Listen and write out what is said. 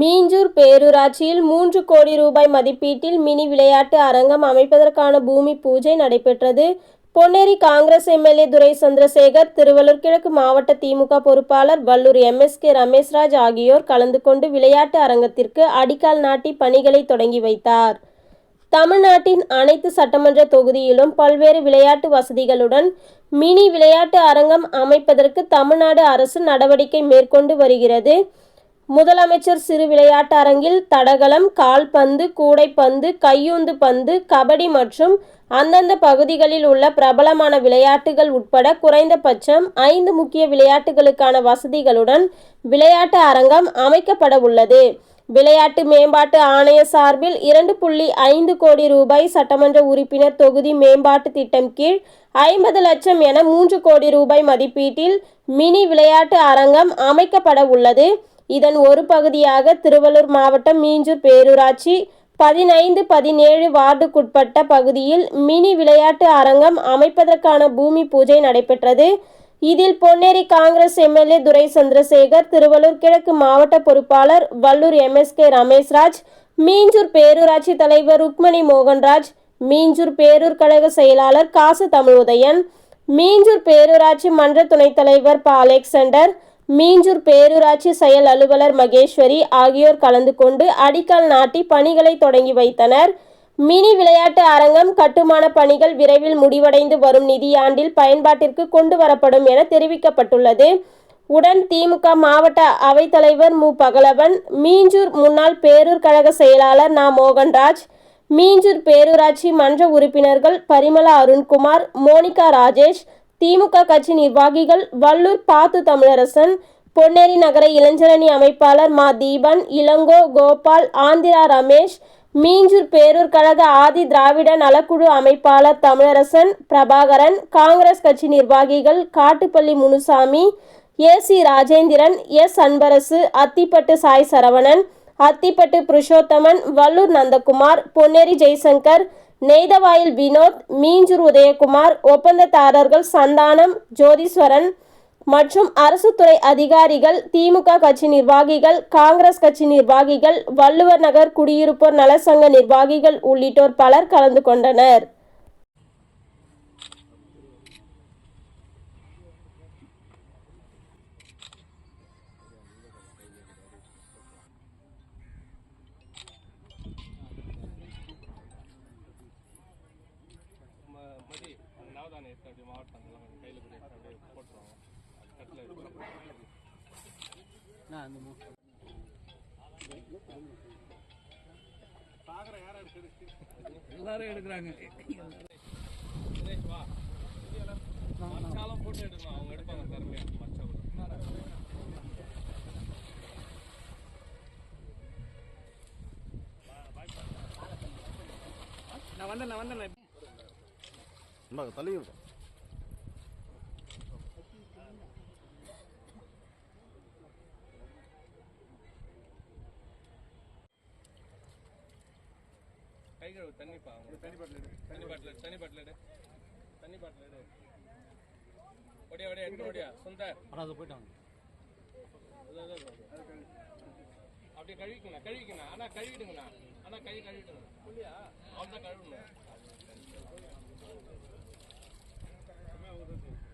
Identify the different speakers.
Speaker 1: மீஞ்சூர் பேரூராட்சியில் மூன்று கோடி ரூபாய் மதிப்பீட்டில் மினி விளையாட்டு அரங்கம் அமைப்பதற்கான பூமி பூஜை நடைபெற்றது. பொன்னேரி காங்கிரஸ் எம்எல்ஏ துரை சந்திரசேகர் திருவள்ளூர் கிழக்கு மாவட்ட திமுக பொறுப்பாளர் வல்லூர் எம்எஸ்கே ரமேஷ்ராஜ் ஆகியோர் கலந்து கொண்டு விளையாட்டு அரங்கத்திற்கு அடிக்கால் நாட்டி பணிகளை தொடங்கி வைத்தார். தமிழ்நாட்டின் அனைத்து சட்டமன்ற தொகுதியிலும் பல்வேறு விளையாட்டு வசதிகளுடன் மினி விளையாட்டு அரங்கம் அமைப்பதற்கு தமிழ்நாடு அரசு நடவடிக்கை மேற்கொண்டு வருகிறது. முதலமைச்சர் சிறு விளையாட்டு அரங்கில் தடகளம் கால்பந்து கூடைப்பந்து கையுந்து பந்து கபடி மற்றும் அந்தந்த பகுதிகளில் உள்ள பிரபலமான விளையாட்டுகள் உட்பட குறைந்தபட்சம் ஐந்து முக்கிய விளையாட்டுகளுக்கான வசதிகளுடன் விளையாட்டு அரங்கம் அமைக்கப்பட உள்ளது. விளையாட்டு மேம்பாட்டு ஆணைய சார்பில் இரண்டு புள்ளி ஐந்து கோடி ரூபாய் சட்டமன்ற உறுப்பினர் தொகுதி மேம்பாட்டு திட்டம் கீழ் ஐம்பது லட்சம் என மூன்று கோடி ரூபாய் மதிப்பீட்டில் மினி விளையாட்டு அரங்கம் அமைக்கப்பட உள்ளது. இதன் ஒரு பகுதியாக திருவள்ளூர் மாவட்டம் மீஞ்சூர் பேரூராட்சி பதினைந்து பதினேழு வார்டுக்குட்பட்ட பகுதியில் மினி விளையாட்டு அரங்கம் அமைப்பதற்கான பூமி பூஜை நடைபெற்றது. இதில் பொன்னேரி காங்கிரஸ் எம்எல்ஏ துரை சந்திரசேகர் திருவள்ளூர் கிழக்கு மாவட்ட பொறுப்பாளர் வல்லூர் எம்எஸ்கே ரமேஷ்ராஜ் மீஞ்சூர் பேரூராட்சி தலைவர் ருக்மணி மோகன்ராஜ் மீஞ்சூர் பேரூர் கழக செயலாளர் காசு தமிழ் உதயன் மீஞ்சூர் பேரூராட்சி மன்ற துணைத் தலைவர் ப அலெக்சாண்டர் மீஞ்சூர் பேரூராட்சி செயல் அலுவலர் மகேஸ்வரி ஆகியோர் கலந்து கொண்டு அடிக்கல் நாட்டி பணிகளை தொடங்கி வைத்தனர். மினி விளையாட்டு அரங்கம் கட்டுமான பணிகள் விரைவில் முடிவடைந்து வரும் நிதியாண்டில் பயன்பாட்டிற்கு கொண்டு வரப்படும் என தெரிவிக்கப்பட்டுள்ளது. உடன் திமுக மாவட்ட அவைத்தலைவர் மு. பகலவன் மீஞ்சூர் முன்னாள் பேரூர் கழக செயலாளர் நா. மோகன்ராஜ் மீஞ்சூர் பேரூராட்சி மன்ற உறுப்பினர்கள் பரிமளா அருண்குமார் மோனிகா ராஜேஷ் திமுக கட்சி நிர்வாகிகள் வள்ளூர் பாத்து தமிழரசன் பொன்னேரி நகர இளைஞரணி அமைப்பாளர் மா தீபன் இளங்கோ கோபால் ஆந்திரா ரமேஷ் மீஞ்சூர் பேரூர் கழக ஆதி திராவிட நலக்குழு அமைப்பாளர் தமிழரசன் பிரபாகரன் காங்கிரஸ் கட்சி நிர்வாகிகள் Kattupalli Munusamy A C Rajendran S Anbarasu Athipattu Sai Saravanan Athipattu Purushothaman Vallur Nandakumar Ponneri Jaishankar Neithavoyal Vinoth Minjur Udhayakumar ஒப்பந்ததாரர்கள் Santhanam Jotheeswaran மற்றும் அரசு துறை அதிகாரிகள் திமுக கட்சி நிர்வாகிகள் காங்கிரஸ் கட்சி நிர்வாகிகள் வள்ளுவர் நகர் குடியிருப்போர் நலசங்க நிர்வாகிகள் உள்ளிட்டோர் பலர் கலந்து கொண்டனர்.
Speaker 2: அந்த நவதானியம் எடுத்து அப்படியே மாவட்டம் அதெல்லாம் கொஞ்சம் கையில் கூட எடுத்து அப்படியே போட்டுருவாங்க அது கட்டில் எடுத்து
Speaker 3: எல்லாரும் எடுக்கிறாங்க.
Speaker 2: வா. மச்சாலாம் போட்டு எடுக்கணும் அவங்க எடுப்பாங்க திறமையா. மச்சா கூட.
Speaker 3: நான் வந்தேன் நான் வந்தேன்.
Speaker 4: நம்ம தள்ளி விடும்
Speaker 2: கை கழுவு தண்ணிப்பா அவங்க தண்ணி பாட்டில் தண்ணி பாட்டில் தண்ணி பாட்டில் எடு. தண்ணி பாட்டில் எடு. ஓடியா ஓடியா எடுத்து ஓடியா சுந்தர்.
Speaker 3: வராது போயிட்டாங்க.
Speaker 2: அப்படியே கழுவிக்கணும் கழுவிக்கணும் ஆனா கழுவிடுங்கண்ணா. ஆனா கை கழுவிடுங்க. புள்ளியா? அவன் தான் கழுவணும். আমাদের